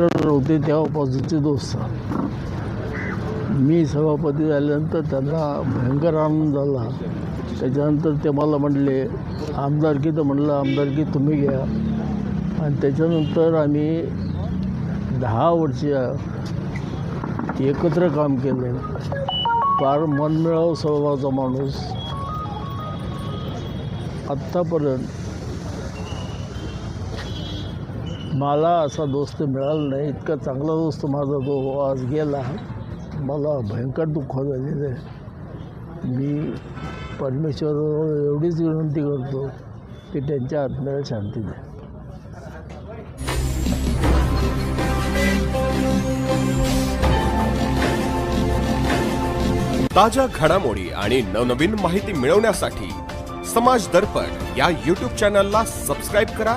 विठ्ठल होते तेव्हापासूनचे दोस्त मी सभापती झाल्यानंतर त्यांना भयंकर आनंद झाला. त्याच्यानंतर ते मला म्हणले आमदारकी तर म्हणलं आमदारकी तुम्ही घ्या. आणि त्याच्यानंतर आम्ही दहा वर्ष एकत्र काम केलं. फार मनमिळाव स्वभावाचा माणूस. आत्तापर्यंत मला असा दोस्त मिळाला नाही. इतका चांगला दोस्त माझा जो आज गेला मला भयंकर दुःख झालेलं आहे. मी परमेश्वरावर एवढीच विनंती करतो की त्यांच्या आत्म्याला शांती द्या. ताज्या घडामोडी आणि नवनवीन माहिती मिळवण्यासाठी समाज दर्पण या यूट्यूब चॅनलला सबस्क्राईब करा.